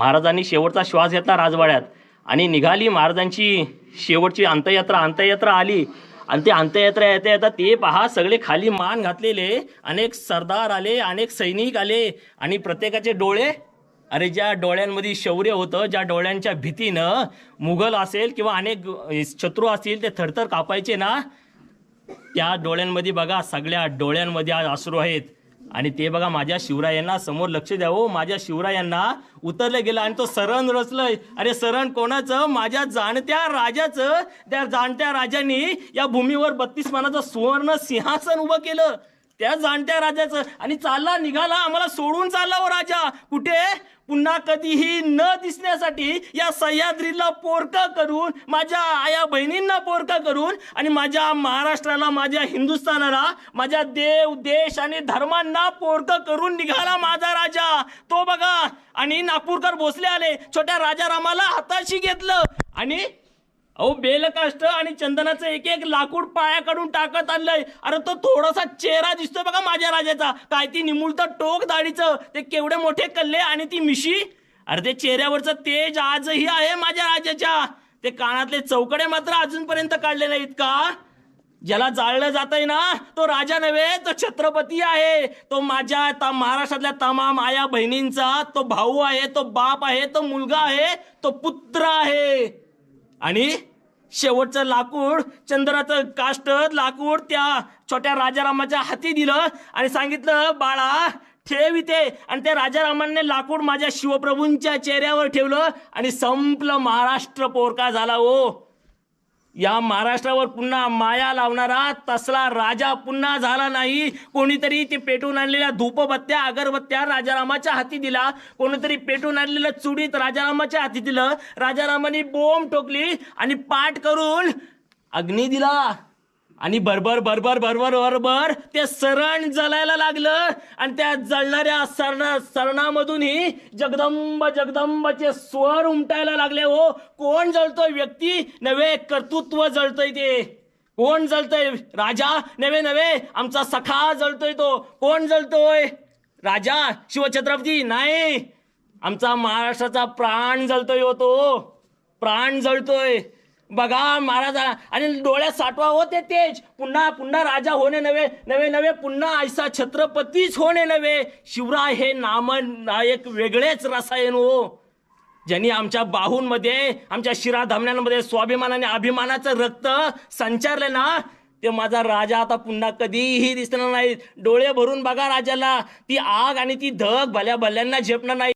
महाराजांनी शेवटचा श्वास घेतला राजवाड्यात. आणि निघाली महाराजांची शेवटची अंत्ययात्रा. अंत्ययात्रा आली. आणि ते अंत्ययात्रा येता येता ते पहा सगळे खाली मान घातलेले. अनेक सरदार आले अनेक सैनिक आले. आणि प्रत्येकाचे डोळे अरे ज्या डोळ्यांमध्ये शौर्य होतं ज्या डोळ्यांच्या भीतीनं मुघल असेल किंवा अनेक शत्रू असतील ते थरथर कापायचे ना? त्या डोळ्यांमध्ये बघा सगळ्या डोळ्यांमध्ये आज अश्रू आहेत. आणि ते बघा माझ्या शिवरायांना समोर लक्ष द्यावं हो. माझ्या शिवरायांना उतरलं गेलं आणि तो सरण रचलंय. अरे सरण कोणाचं? माझ्या जाणत्या राजाचं. त्या जाणत्या राजांनी या भूमीवर बत्तीस मानाचं सुवर्ण सिंहासन उभं केलं. त्या जाणत्या राजाचं. आणि चालला निघाला आम्हाला सोडून चालला हो राजा. कुठे? पुन्हा कधीही न दिसण्यासाठी या सह्याद्रीला पोरका करून माझ्या आया बहिणींना पोरका करून आणि माझ्या महाराष्ट्राला माझ्या हिंदुस्थानाला माझ्या देव देश आणि धर्मांना पोरका करून निघाला माझा राजा. तो बघा आणि नागपूरकर भोसले आले. छोट्या राजारामाला हाताशी घेतलं. आणि अहो बेलकाष्ट आणि चंदनाचं एक एक लाकूड पायाकडून टाकत आणलंय. अरे तो थोडासा चेहरा दिसतोय बघा माझ्या राजाचा. काय ती निमुळतं टोक दाढीचं. ते केवढे मोठे कल्ले आणि ती मिशी. अरे ते चेहऱ्यावरचं तेज आजही आहे माझ्या राजाच्या. ते कानातले चौकडे मात्र अजूनपर्यंत काढले नाहीत का? ज्याला जाळलं जातंय ना तो राजा नव्हे तो छत्रपती आहे. तो माझ्या ता महाराष्ट्रातल्या तमाम आया बहिणींचा तो भाऊ आहे तो बाप आहे तो मुलगा आहे तो पुत्र आहे. आणि शेवटचं लाकूड चंद्राचं काष्ट लाकूड त्या छोट्या राजारामाच्या हाती दिलं आणि सांगितलं बाळा ठेव इथे. आणि त्या राजारामांनी लाकूड माझ्या शिवप्रभूंच्या चेहऱ्यावर ठेवलं आणि संपलं महाराष्ट्र पोरका झाला ओ या महाराष्ट्रावर पुन्हा माया लावणारा तसला राजा पुन्हा झाला नाही. कोणीतरी ते पेटून आणलेल्या धूपबत्त्या अगरबत्त्या राजारामाच्या हाती दिला. कोणीतरी पेटून आणलेलं चुडीत राजारामाच्या हाती दिलं. राजारामाने बोंब ठोकली आणि पाठ करून अग्नी दिला. आणि बरबर बरबर बरबर बरबर ते सरण जलायला लागलं. आणि त्या जळणाऱ्या सरण सरणामधूनही जगदंब जगदंबचे स्वर उमटायला लागले हो. कोण जळतोय व्यक्ती? नव्हे कर्तृत्व जळतंय ते. कोण जळतोय? राजा? नव्हे नव्हे आमचा सखा जळतोय तो. कोण जळतोय? राजा? शिवछत्रपती? नाही. आमचा महाराष्ट्राचा प्राण जळतोय हो तो. प्राण जळतोय. बघा महाराजा आणि डोळ्यात साठवा होते तेज. पुन्हा पुन्हा राजा होणे नव्हे नवे नवे पुन्हा ऐसा छत्रपतीच होणे नव्हे. शिवराय हे नाम एक वेगळेच रसायन हो. ज्यांनी आमच्या बाहूंमध्ये आमच्या शिरा धमन्यांमध्ये स्वाभिमानाने अभिमानाचं रक्त संचारले ना ते माझा राजा आता पुन्हा कधीही दिसणार नाही डोळे भरून बघा राजाला. ती आग आणि ती धग भल्या भल्यांना झेपणार नाही